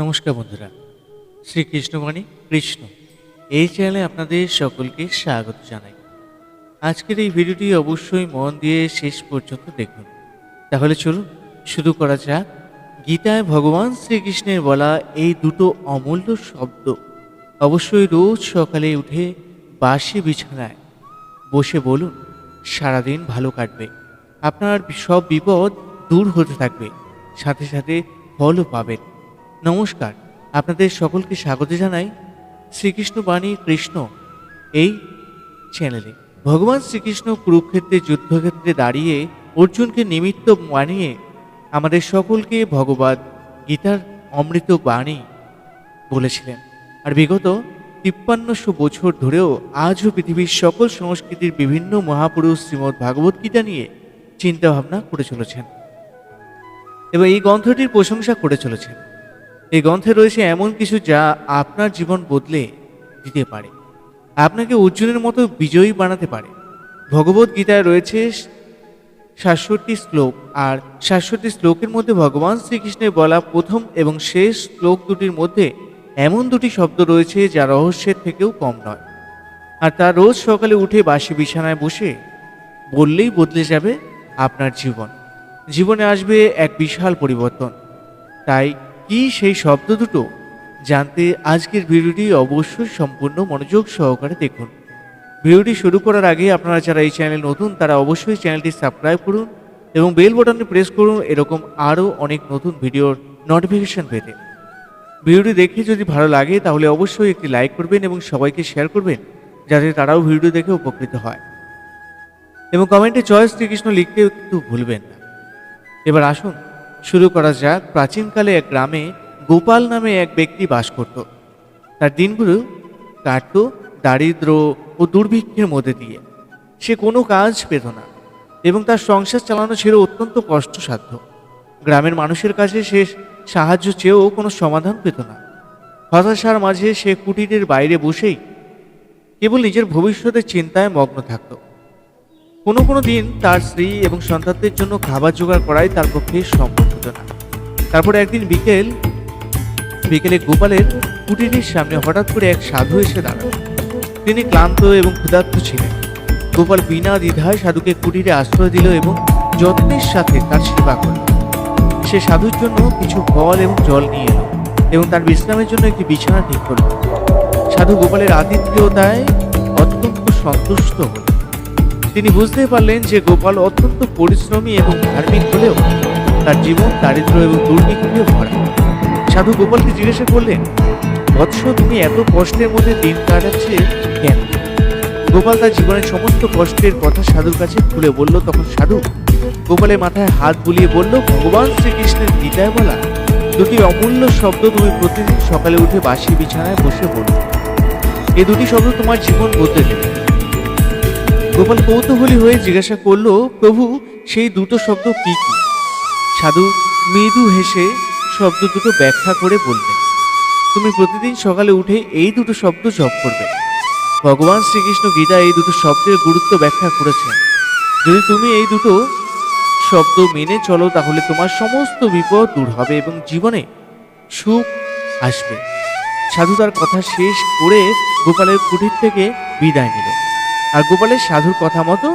নমস্কার বন্ধুরা, শ্রীকৃষ্ণবাণী কৃষ্ণ। এই চ্যানেলে আপনাদের সকলকে স্বাগত জানাই। আজকের এই ভিডিওটি অবশ্যই মন দিয়ে শেষ পর্যন্ত দেখুন। তাহলে চলুন শুরু করা যাক। গীতায় ভগবান শ্রীকৃষ্ণের বলা এই দুটো অমূল্য শব্দ অবশ্যই রোজ সকালে উঠে বাসি বিছানায় বসে বলুন, সারাদিন ভালো কাটবে। আপনার সব বিপদ দূর হতে থাকবে, সাথে সাথে ফলও পাবেন। নমস্কার। আপনাদের সকলকে স্বাগত জানাই শ্রীকৃষ্ণ বাণী কৃষ্ণ এই চ্যানেলে ভগবান শ্রীকৃষ্ণ কুরুক্ষেত্রে, যুদ্ধক্ষেত্রে দাঁড়িয়ে অর্জুনকে নিমিত্ত মানিয়ে আমাদের সকলকে ভগবত গীতার অমৃত বাণী বলেছিলেন। আর বিগত তিপ্পান্নশো বছর ধরেও আজও পৃথিবীর সকল সংস্কৃতির বিভিন্ন মহাপুরুষ শ্রীমদ্ ভাগবত গীতা নিয়ে চিন্তাভাবনা করে চলেছেন। এবং এই গ্রন্থটির প্রশংসা করে চলেছেন। এই গ্রন্থে রয়েছে এমন কিছু যা আপনার জীবন বদলে দিতে পারে। আপনাকে অর্জুনের মতো বিজয়ী বানাতে পারে। ভগবত গীতায় রয়েছে সাতষট্টি শ্লোক, আর সাতষট্টি শ্লোকের মধ্যে ভগবান শ্রীকৃষ্ণের বলা প্রথম এবং শেষ শ্লোক দুটির মধ্যে এমন দুটি শব্দ রয়েছে যা রহস্যের থেকেও কম নয়। আর তা রোজ সকালে উঠে বাসি বিছানায় বসে বললেই বদলে যাবে আপনার জীবন। জীবনে আসবে এক বিশাল পরিবর্তন। তাই কি সেই শব্দ দুটো? জানতে আজকের ভিডিওটি অবশ্যই সম্পূর্ণ মনোযোগ সহকারে দেখুন। ভিডিওটি শুরু করার আগে আপনারা যারা এই চ্যানেল নতুন, তারা অবশ্যই চ্যানেলটি সাবস্ক্রাইব করুন এবং বেল বাটনে প্রেস করুন, এরকম আরও অনেক নতুন ভিডিওর নোটিফিকেশন পেতে। ভিডিওটি দেখে যদি ভালো লাগে, তাহলে অবশ্যই একটি লাইক করবেন এবং সবাইকে শেয়ার করবেন, যাতে তারাও ভিডিও দেখে উপকৃত হয়। এবং কমেন্টে জয় শ্রীকৃষ্ণ লিখতে একটু ভুলবেন না। এবার আসুন শুরু করা যাক। প্রাচীনকালে এক গ্রামে গোপাল নামে এক ব্যক্তি বাস করত। তার দিনগুলো কাটত, দারিদ্র ও দুর্ভিক্ষের মধ্যে দিয়ে। সে কোনো কাজ পেত না এবং তার সংসার চালানো ছিল অত্যন্ত কষ্টসাধ্য। গ্রামের মানুষের কাছে সে সাহায্য চেয়েও কোনো সমাধান পেত না। হতাশার মাঝে সে কুটিরের বাইরে বসেই কেবল নিজের ভবিষ্যতের চিন্তায় মগ্ন থাকত। কোনো কোনো দিন তার স্ত্রী এবং সন্তানদের জন্য খাবার জোগাড় করাই তার পক্ষে সম্ভব হতো না তারপর একদিন বিকেল, বিকেলে গোপালের কুটিরের সামনে হঠাৎ করে এক সাধু এসে দাঁড়াল। তিনি ক্লান্ত এবং ক্ষুধার্ত ছিলেন। গোপাল বিনা দ্বিধায় সাধুকে কুটিরে আশ্রয় দিল এবং যত্নের সাথে তার সেবা করল। সে সাধুর জন্য কিছু ফল এবং জল নিয়ে এলো এবং তার বিশ্রামের জন্য একটি বিছানা ঠিক করল। সাধু গোপালের আতিথ্যতায় অত্যন্ত সন্তুষ্ট হল। তিনি বুঝতে পারলেন যে গোপাল অত্যন্ত পরিশ্রমী এবং ধার্মিক হলেও তার জীবন দারিদ্র এবং দুর্নীতিতে ভরা। সাধু গোপালকে জিজ্ঞাসা করলেন, বৎস, তুমি এত কষ্টের মধ্যে দিন কাটাচ্ছে কেন? গোপাল তার জীবনের সমস্ত কষ্টের কথা সাধুর কাছে খুলে বলল, তখন সাধু গোপালের মাথায় হাত বুলিয়ে বলল, ভগবান শ্রীকৃষ্ণের গীতায় বলা, দুটি অমূল্য শব্দ তুমি প্রতিদিন সকালে উঠে বাসি বিছানায় বসে বলো এ দুটি শব্দ তোমার জীবন বদলে দেবে। গোপাল কৌতূহলী হয়ে জিজ্ঞাসা করল, প্রভু, সেই দুটো শব্দ কি কি? সাধু মৃদু হেসে শব্দ দুটো ব্যাখ্যা করে বললেন, তুমি প্রতিদিন সকালে উঠে এই দুটো শব্দ জপ করবে। ভগবান শ্রীকৃষ্ণ গীতা এই দুটো শব্দের গুরুত্ব ব্যাখ্যা করেছেন। যদি তুমি এই দুটো শব্দ মেনে চলো, তাহলে তোমার সমস্ত বিপদ দূর হবে এবং জীবনে সুখ আসবে। সাধু তার কথা শেষ করে গোপালের কুটির থেকে বিদায় নিল। আর গোপালের সাধুর কথা মতো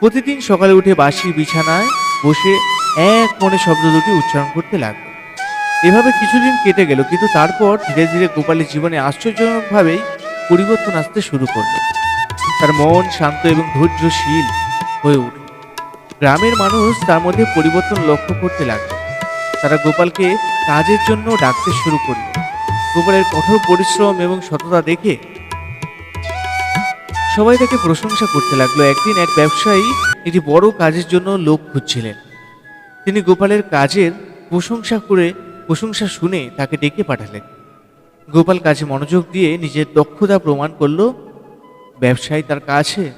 প্রতিদিন সকালে উঠে বাসি বিছানায় বসে এক মনে শব্দ দুটি উচ্চারণ করতে লাগল। এভাবে কিছুদিন কেটে গেল, কিন্তু তারপর ধীরে ধীরে গোপালের জীবনে আশ্চর্যজনকভাবেই পরিবর্তন আসতে শুরু করল। তার মন শান্ত এবং ধৈর্যশীল হয়ে উঠল। গ্রামের মানুষ তার মধ্যে পরিবর্তন লক্ষ্য করতে লাগল। তারা গোপালকে কাজের জন্য ডাকতে শুরু করল। গোপালের কঠোর পরিশ্রম এবং সততা দেখে সবাই তাকে প্রশংসা করতে লাগল। একদিন এক ব্যবসায়ী একটি বড় কাজের জন্য লোক খুঁজছিলেন। তিনি গোপালের কাজের প্রশংসা করে, প্রশংসা শুনে তাকে ডেকে পাঠালেন। গোপাল কাজে মনোযোগ দিয়ে নিজের দক্ষতা প্রমাণ করল, ব্যবসায়ী তার কাছে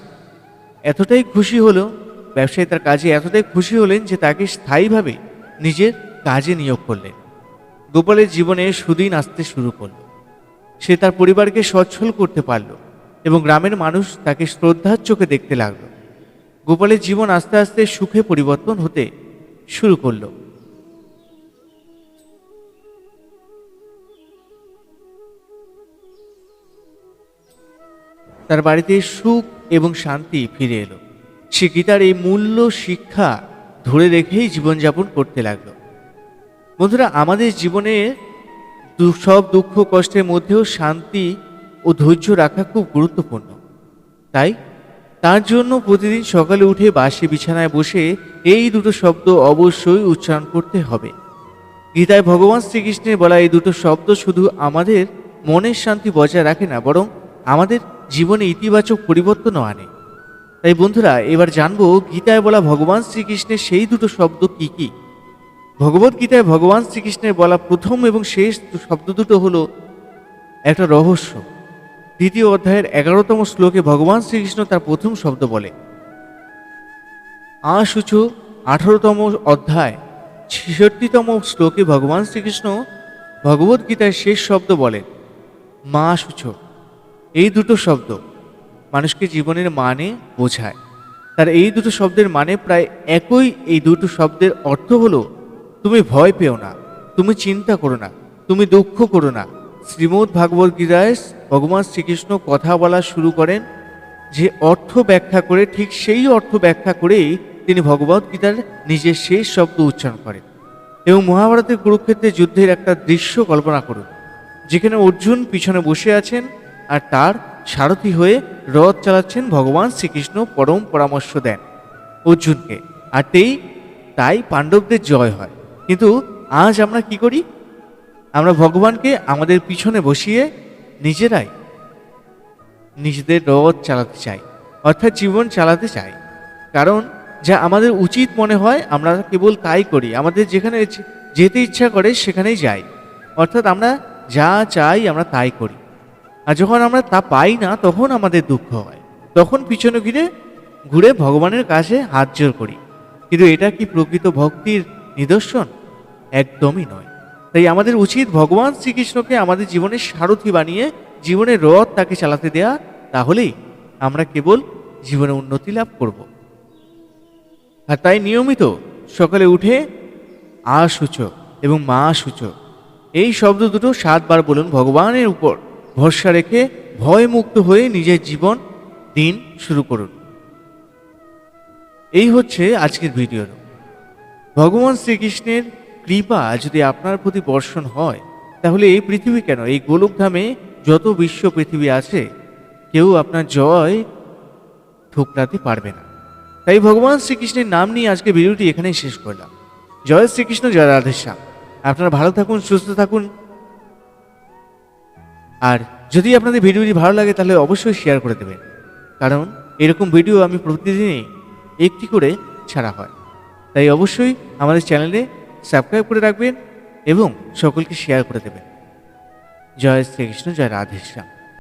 এতটাই খুশি হলো, ব্যবসায়ী তার কাজে এতটাই খুশি হলেন যে তাকে স্থায়ীভাবে নিজের কাজে নিয়োগ করলেন। গোপালের জীবনে সুদিন আসতে শুরু করল। সে তার পরিবারকে সচ্ছল করতে পারল এবং গ্রামের মানুষ তাকে শ্রদ্ধার চোখে দেখতে লাগল। গোপালের জীবন আস্তে আস্তে সুখে পরিবর্তন হতে শুরু করল। তার বাড়িতে সুখ এবং শান্তি ফিরে এলো। সে গীতার এই মূল্য শিক্ষা ধরে রেখেই জীবনযাপন করতে লাগল। বন্ধুরা, আমাদের জীবনে সব দুঃখ কষ্টের মধ্যেও শান্তি ও ধৈর্য রাখা খুব গুরুত্বপূর্ণ। তাই তার জন্য প্রতিদিন সকালে উঠে বাসি বিছানায় বসে এই দুটো শব্দ অবশ্যই উচ্চারণ করতে হবে। গীতায় ভগবান শ্রীকৃষ্ণের বলা এই দুটো শব্দ শুধু আমাদের মনের শান্তি বজায় রাখে না, বরং আমাদের জীবনে ইতিবাচক পরিবর্তনও আনে। তাই বন্ধুরা, এবার জানব গীতায় বলা ভগবান শ্রীকৃষ্ণের সেই দুটো শব্দ কি কি? ভগবত গীতায় ভগবান শ্রীকৃষ্ণের বলা প্রথম এবং শেষ শব্দ দুটো হলো একটা রহস্য। দ্বিতীয় অধ্যায়ের এগারোতম শ্লোকে ভগবান শ্রীকৃষ্ণ তার প্রথম শব্দ বলে আশুচ আঠারোতম অধ্যায়, ছেষট্টিতম শ্লোকে ভগবান শ্রীকৃষ্ণ ভগবত গীতায় শেষ শব্দ বলেন মা সূচ এই দুটো শব্দ মানুষকে জীবনের মানে বোঝায়। তার এই দুটো শব্দের মানে প্রায় একই এই দুটো শব্দের অর্থ হলো, তুমি ভয় পেও না, তুমি চিন্তা করো না, তুমি দুঃখ করো না শ্রীমদ্ ভাগবত গীতায় ভগবান শ্রীকৃষ্ণ কথা বলা শুরু করেন, যে অর্থ ব্যাখ্যা করে, ঠিক সেই অর্থ ব্যাখ্যা করেই তিনি ভগবত গীতার নিজের শেষ শব্দ উচ্চারণ করেন। এবং মহাভারতের কুরুক্ষেত্রের যুদ্ধের একটা দৃশ্য কল্পনা করুন, যেখানে অর্জুন পিছনে বসে আছেন আর তার সারথি হয়ে রথ চালাচ্ছেন ভগবান শ্রীকৃষ্ণ পরম পরামর্শ দেন অর্জুনকে। আর তেই, তাই পাণ্ডবদের জয় হয়। কিন্তু আজ আমরা কি করি? আমরা ভগবানকে আমাদের পিছনে বসিয়ে নিজেরাই নিজেদের রথ চালাতে চাই, অর্থাৎ জীবন চালাতে চাই। কারণ যা আমাদের উচিত মনে হয়, আমরা কেবল তাই করি। আমাদের যেখানে যেতে ইচ্ছা করে, সেখানেই যাই। অর্থাৎ আমরা যা চাই, আমরা তাই করি। আর যখন আমরা তা পাই না, তখন আমাদের দুঃখ হয়। তখন পিছনে ঘিরে ঘুরে ভগবানের কাছে হাত জোর করি। কিন্তু এটা কি প্রকৃত ভক্তির নিদর্শন? একদমই নয়। তাই আমাদের উচিত ভগবান শ্রীকৃষ্ণকে আমাদের জীবনের সারথি বানিয়ে জীবনের রথ তাকে চালাতে দেয়া, তাহলেই আমরা কেবল জীবনে উন্নতি লাভ করব। আর তাই নিয়মিত সকালে উঠে আ সূচ এবং মা সূচ, এই শব্দ দুটো সাতবার বলুন ভগবানের উপর ভরসা রেখে ভয়মুক্ত হয়ে নিজের জীবন, দিন শুরু করুন। এই হচ্ছে আজকের ভিডিওর। ভগবান শ্রীকৃষ্ণের কৃপা যদি আপনার প্রতি বর্ষণ হয়, তাহলে এই পৃথিবী কেন? এই গোলকধামে যত বিশ্ব পৃথিবী আছে, কেউ আপনার জয় ঠুকরাতে পারবে না। তাই ভগবান শ্রীকৃষ্ণের নাম নিয়ে আজকে ভিডিওটি এখানেই শেষ করলাম। জয় শ্রীকৃষ্ণ, জয় রাধেশ্যাম আপনারা ভালো থাকুন, সুস্থ থাকুন। আর যদি আপনাদের ভিডিওটি ভালো লাগে, তাহলে অবশ্যই শেয়ার করে দেবেন। কারণ এরকম ভিডিও আমি প্রতিদিনই একটি করে ছাড়া হয়। তাই অবশ্যই আমাদের চ্যানেলে সাবস্ক্রাইব করে রাখবেন এবং সকলকে শেয়ার করে দেবেন। জয় শ্রীকৃষ্ণ জয় রাধেশ্যাম